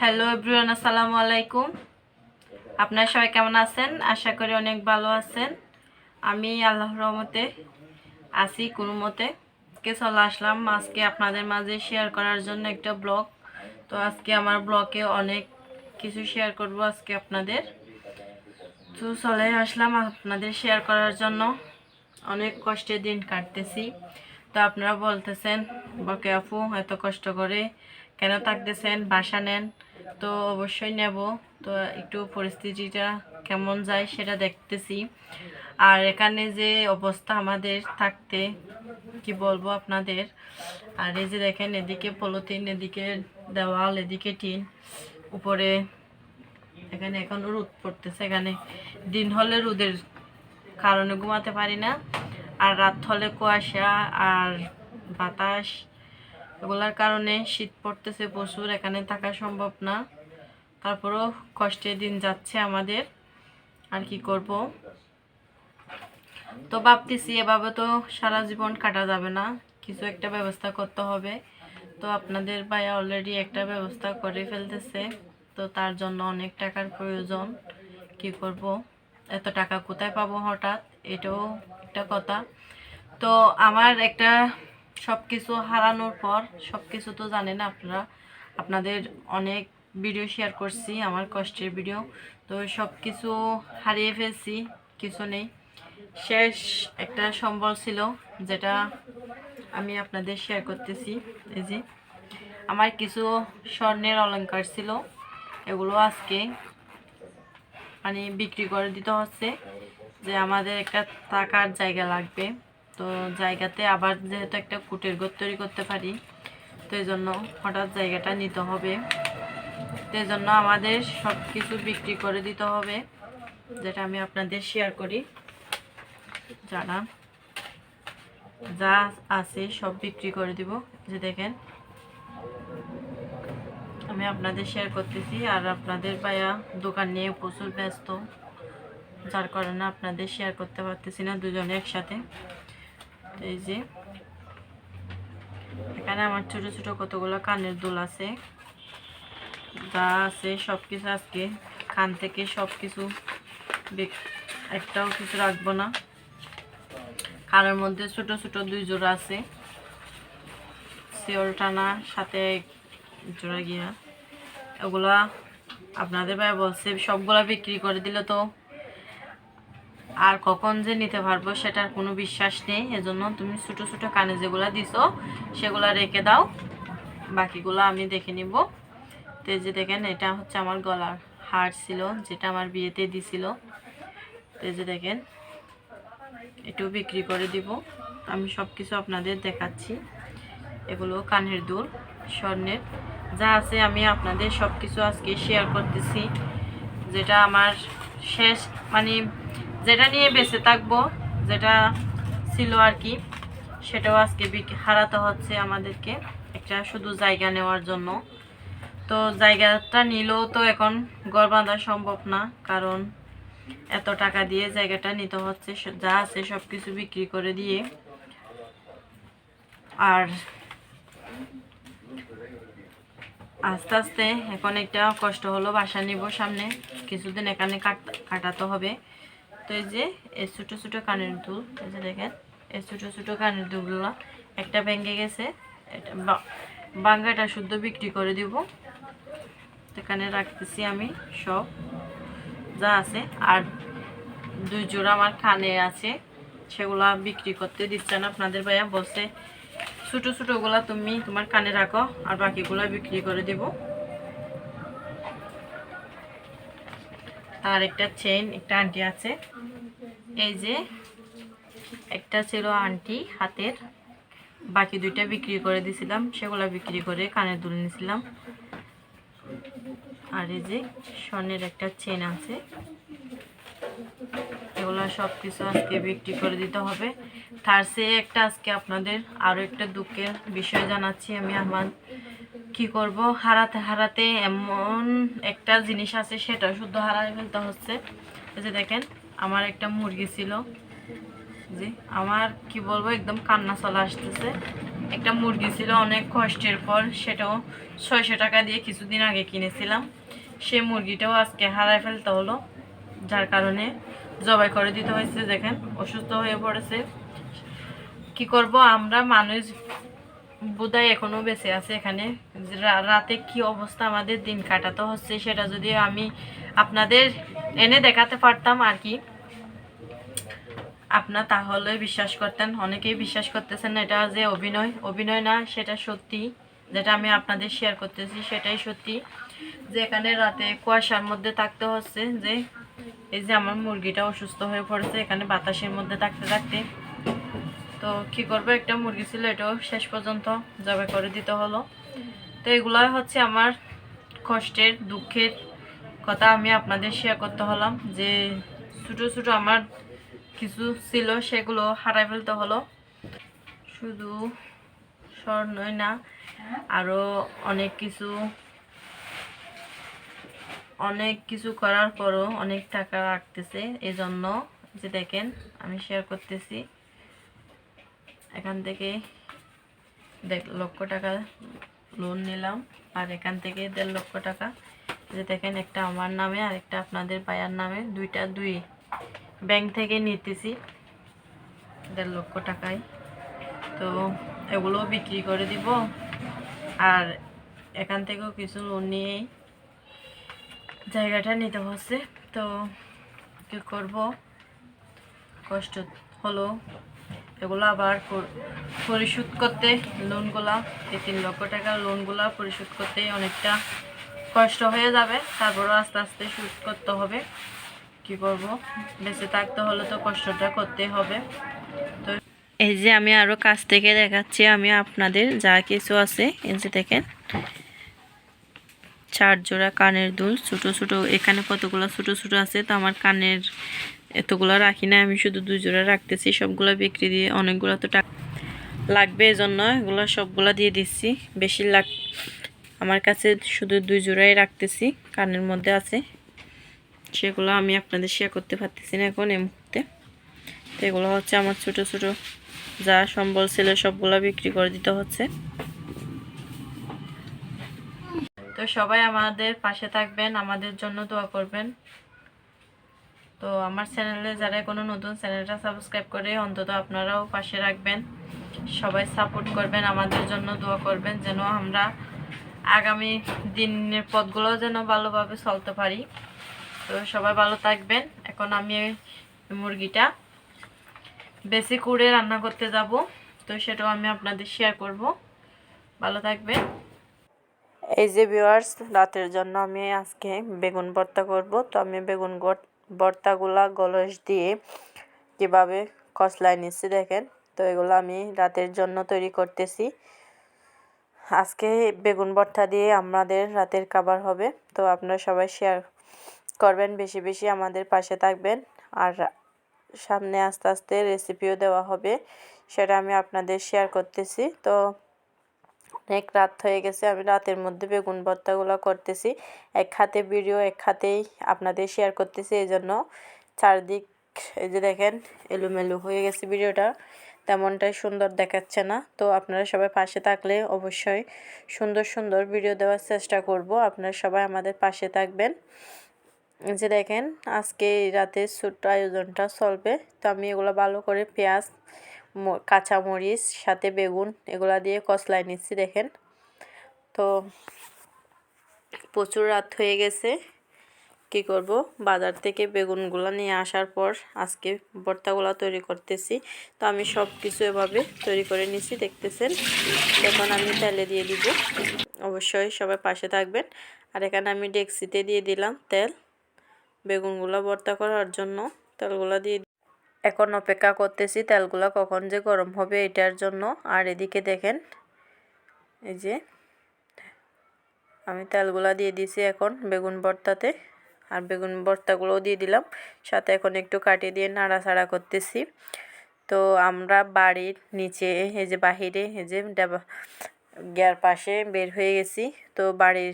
Hello everyone আসসালামু আলাইকুম। আপনারা সবাই কেমন আছেন? আশা করি অনেক ভালো আছেন। আমি আল্লাহ রহমতে আছি কোনো মতে। কে চলে আসলাম, আজকে আপনাদের মাঝে শেয়ার করার জন্য একটা ব্লগ তো আজকে আমার ব্লগে অনেক কিছু শেয়ার করব আজকে আপনাদের। তো চলে আসলাম আপনাদের শেয়ার করার জন্য। অনেক কষ্টের দিন কাটতেছি। তো আপনারা বলতেছেন, বকে আপু, এত কষ্ট করে কেন থাকতেছেন? বাসা নেন। তো অবশ্যই নেব। তো একটু পরিস্থিতিটা কেমন যায় সেটা দেখতেছি। আর এখানে যে অবস্থা আমাদের থাকতে, কি বলব আপনাদের? আর এই যে দেখেন, এদিকে পলিথিন, এদিকে দেওয়াল, এদিকে টিন, উপরে এখানে এখন রোদ পড়তেছে। এখানে দিন হলে রোদের কারণে ঘুমাতে পারি না। আর রাত হলে কুয়াশা আর বাতাস এগুলার কারণে শীত পড়তেছে প্রচুর, এখানে থাকা সম্ভব না। তারপরেও কষ্টের দিন যাচ্ছে আমাদের। আর কি করব? তো ভাবতেছি এভাবে তো সারা জীবন কাটা যাবে না, কিছু একটা ব্যবস্থা করতে হবে। তো আপনাদের ভাইয়া অলরেডি একটা ব্যবস্থা করে ফেলতেছে, তো তার জন্য অনেক টাকার প্রয়োজন। কি করব? এত টাকা কোথায় পাবো হঠাৎ? এটাও একটা কথা। তো আমার একটা সব কিছু হারানোর পর সব কিছু তো জানেন আপনারা, আপনাদের অনেক ভিডিও শেয়ার করছি, আমার কষ্টের ভিডিও তো সব কিছু হারিয়ে ফেলছি, কিছু নেই। শেষ একটা সম্বল ছিল, যেটা আমি আপনাদের শেয়ার করতেছি। এই যে, আমার কিছু স্বর্ণের অলঙ্কার ছিল, এগুলো আজকে মানে বিক্রি করে দিতে হচ্ছে, যে আমাদের একটা থাকার জায়গা লাগবে। তো জায়গাতে আবার যেহেতু একটা কুটের ঘর তৈরি করতে পারি, তো এই জন্য হঠাৎ জায়গাটা নিতে হবে। তো এই জন্য আমাদের সব কিছু বিক্রি করে দিতে হবে, যেটা আমি আপনাদের শেয়ার করি। যারা যা আছে সব বিক্রি করে দিব যে দেখেন। আমি আপনাদের শেয়ার করতেছি, আর আপনাদের পায়া দোকান নিয়ে প্রচুর ব্যস্ত, যার কারণে আপনাদের শেয়ার করতে পারতেছি না, দুজনে একসাথে। এই যে। এখানে আমার ছোট ছোট কতগুলো কানের দুল আছে। যা আছে সব কিছু আজকে কান থেকে সব কিছু একটাও কিছু রাখব না। কানের মধ্যে ছোট ছোট দুই জোড়া আছে। শিওর টানা সাথে এক জোড়া গিয়া। ওগুলা আপনাদের ভাই বলছে সবগুলা বিক্রি করে দিলে তো আর কখন যে নিতে পারব সেটার কোনো বিশ্বাস নেই। এজন্য তুমি ছোট ছোট কানে যেগুলা দিছো, সেগুলা রেখে দাও। বাকিগুলো আমি দেখে নিব। তো যে দেখেন, এটা হচ্ছে আমার গলার হার ছিল, যেটা আমার বিয়েতে দিছিল। তো যে দেখেন, এটাও বিক্রি করে দিব। আমি সব কিছু আপনাদের দেখাচ্ছি। এগুলো কানের দুল, স্বর্ণের। যা আছে আমি আপনাদের সব কিছু আজকে শেয়ার করতেছি। যেটা আমার শেষ মানে যেটা নিয়ে বেঁচে থাকব, যেটা ছিল আর কি, সেটাও আজকে হারাতে হচ্ছে আমাদেরকে একটা শুধু জায়গা নেওয়ার জন্য। তো জায়গাটা নিলেও তো এখন গড় বাঁধা সম্ভব না, কারণ এত টাকা দিয়ে জায়গাটা নিতে হচ্ছে যা আছে সব কিছু বিক্রি করে দিয়ে। আর আস্তে আস্তে এখন একটা কষ্ট হলো, বাসা নিব সামনে, কিছুদিন এখানে কাট- কাটাতে হবে। তো এই যে, এই ছোটো ছোটো কানের দুল, এই যে দেখেন, এই ছোটো ছোটো কানের দুলগুলো একটা ভেঙে গেছে, এটা বাঙ্গাটা শুদ্ধ বিক্রি করে দিব। এখানে রাখতেছি আমি সব, যা আছে, আর দুই জোড়া আমার কানে আছে, সেগুলা বিক্রি করতে দিচ্ছে না আপনাদের ভাইয়া, বলছে ছোটো ছোটোগুলা তুমি তোমার কানে রাখো, আর বাকিগুলা বিক্রি করে দেব। আর একটা চেইন একটা আন্টি আছে। এই যে, একটা ছিল আন্টি হাতের। বাকি দুইটা বিক্রি করে দিছিলাম, সেগুলা বিক্রি করে কানে দুল নিয়েছিলাম আর এই যে, স্বর্ণের একটা চেন আছে। এগুলো সব কিছু আজকে বিক্রি করে দিতে হবে। তার সে একটা আজকে আপনাদের আরও একটা দুঃখের বিষয় জানাচ্ছি আমি আমার কি করব? হারাতে হারাতে এমন একটা জিনিস আছে, সেটা শুদ্ধ হারাই ফেলতে হচ্ছে। এই যে দেখেন, আমার একটা মুরগি ছিল। জি, আমার কি বলব, একদম কান্না চলে আসতেছে। একটা মুরগি ছিল, অনেক কষ্টের পর সেটাও ছয়শো টাকা দিয়ে কিছুদিন আগে কিনেছিলাম। সেই মুরগিটাও আজকে হারায় ফেলতে হলো, যার কারণে জবাই করে দিতে হয়েছে। দেখেন, অসুস্থ হয়ে পড়েছে। কি করব, আমরা মানুষ বোধহয় এখনও বেঁচে আছে এখানে। রাতে কি অবস্থা আমাদের দিন কাটাতে হচ্ছে সেটা যদি আমি আপনাদের এনে দেখাতে পারতাম আর কি। আপনার তাহলে বিশ্বাস করতেন, অনেকেই বিশ্বাস করতেছেন এটা যে অভিনয়। অভিনয় না, সেটা সত্যি। যেটা আমি আপনাদের শেয়ার করতেছি সেটাই সত্যি। যে এখানে রাতে কুয়াশার মধ্যে থাকতে হচ্ছে যে, এই যে আমার মুরগিটা অসুস্থ হয়ে পড়েছে, এখানে বাতাসের মধ্যে থাকতে থাকতে। তো কি করব? একটা মুরগি ছিল, এটাও শেষ পর্যন্ত জবাই করে দিতে হলো। তো এগুলাই হচ্ছে আমার কষ্টের, দুঃখের কথা আমি আপনাদের শেয়ার করতে হলাম যে ছোটো ছোটো আমার কিছু ছিল, সেগুলো হারাই ফেলতে হলো। শুধু স্বর্ণই না আরও অনেক কিছু অনেক কিছু করার পরও অনেক টাকা রাখতেছে। এই জন্য যে দেখেন, আমি শেয়ার করতেছি। এখান থেকে দেখ লক্ষ টাকা লোন নিলাম। আর এখান থেকে দেড় লক্ষ টাকা। যে দেখেন, একটা আমার নামে আর একটা আপনাদের পায়ার নামে দুইটা দুই ব্যাংক থেকে নিতেছি। দেড় লক্ষ টাকায়। তো এগুলো বিক্রি করে দিব। আর এখান থেকেও কিছু লোন নিয়েই জায়গাটা নিতে হচ্ছে। তো কী করব? কষ্ট হলো। এগুলো আবার পরিশোধ করতে লোনগুলা, এই তিন লক্ষ টাকার লোনগুলা পরিশোধ করতে অনেকটা কষ্ট হয়ে যাবে। তারপরও আস্তে আস্তে শোধ করতে হবে। কি করব বেঁচে থাকতে হলে তো কষ্টটা করতেই হবে। তো এই যে আমি আরও কাছ থেকে দেখাচ্ছি, আমি আপনাদের যা কিছু আছে, এই যে দেখেন। চার জোড়া কানের দুল, ছোটো ছোটো, এখানে কতগুলো ছোটো ছোটো আছে, তো আমার কানের এতগুলো রাখি না আমি শুধু দুই জোড়া রাখতেছি, সবগুলো বিক্রি দিয়ে অনেকগুলো তো টাকা লাগবে এই জন্য এগুলো সবগুলো দিয়ে দিচ্ছি। বেশি লাগ আমার কাছে শুধু দুই জোড়াই রাখতেছি, কানের মধ্যে আছে। সেগুলো আমি আপনাদের শেয়ার করতে পারতেছি না এখন এই মুহূর্তে। তো এগুলো হচ্ছে আমার ছোট ছোট যা সম্বল ছিল, সবগুলো বিক্রি করে দিতে হচ্ছে। তো সবাই আমাদের পাশে থাকবেন, আমাদের জন্য দোয়া করবেন। তো আমার চ্যানেলে যারা কোনো নতুন, চ্যানেলটা সাবস্ক্রাইব করে অন্তত আপনারাও পাশে রাখবেন। সবাই সাপোর্ট করবেন, আমাদের জন্য দোয়া করবেন যেন আমরা আগামী দিনের পথগুলো যেন ভালোভাবে চলতে পারি। তো সবাই ভালো থাকবেন। এখন আমি মুরগিটা বেশি করে রান্না করতে যাব। তো সেটাও আমি আপনাদের শেয়ার করব। ভালো থাকবেন। এই যে ভিউয়ার্স রাতের জন্য আমি আজকে বেগুন ভর্তা করব। তো আমি বেগুন ভর্তাগুলা গলস দিয়ে কীভাবে কসলায় নিচ্ছি দেখেন, তো এগুলো আমি রাতের জন্য তৈরি করতেছি। আজকে বেগুন ভর্তা দিয়ে আমাদের রাতের খাবার হবে, তো আপনারা সবাই শেয়ার করবেন, বেশি বেশি আমাদের পাশে থাকবেন। আর সামনে আস্তে আস্তে রেসিপিও দেওয়া হবে, সেটা আমি আপনাদের শেয়ার করতেছি। তো অনেক রাত হয়ে গেছে, আমি রাতের মধ্যে বেগুন ভর্তাগুলো করতেছি। এক হাতে ভিডিও, এক হাতেই আপনাদের শেয়ার করতেছি এই জন্য চারদিক, এই যে দেখেন, এলোমেলো হয়ে গেছে ভিডিওটা। তেমনটাই সুন্দর দেখাচ্ছে না। তো আপনারা সবাই পাশে থাকলে অবশ্যই সুন্দর সুন্দর ভিডিও দেওয়ার চেষ্টা করব। আপনারা সবাই আমাদের পাশে থাকবেন। যে দেখেন, আজকে রাতে ছোট্ট আয়োজনটা চলবে। তো আমি এগুলো ভালো করে পেঁয়াজ কাঁচামরিচ সাথে বেগুন, এগুলা দিয়ে কসলায় নিচ্ছি, দেখেন। তো প্রচুর রাত হয়ে গেছে। কি করব? বাজার থেকে বেগুনগুলো নিয়ে আসার পর আজকে ভর্তাগুলো তৈরি করতেছি। তো আমি সব কিছু এভাবে তৈরি করে নিচ্ছি দেখতেছেন? এখন আমি তেলে দিয়ে দিব। অবশ্যই সবাই পাশে থাকবেন। আর এখানে আমি ডেক্সিতে দিয়ে দিলাম তেল। বেগুনগুলো ভর্তা করার জন্য তেলগুলো দিয়ে এখন অপেক্ষা করতেছি তেলগুলো কখন যে গরম হবে এটার জন্য। আর এদিকে দেখেন, এই যে আমি তেলগুলা দিয়ে দিছি এখন বেগুন ভর্তাতে। আর বেগুন ভর্তাগুলোও দিয়ে দিলাম, সাথে এখন একটু কাটিয়ে দিয়ে নাড়াচাড়া করতেছি। তো আমরা বাড়ির নিচে, এই যে বাহিরে, এই যে ডাবা গিয়ার পাশে বের হয়ে গেছি। তো বাড়ির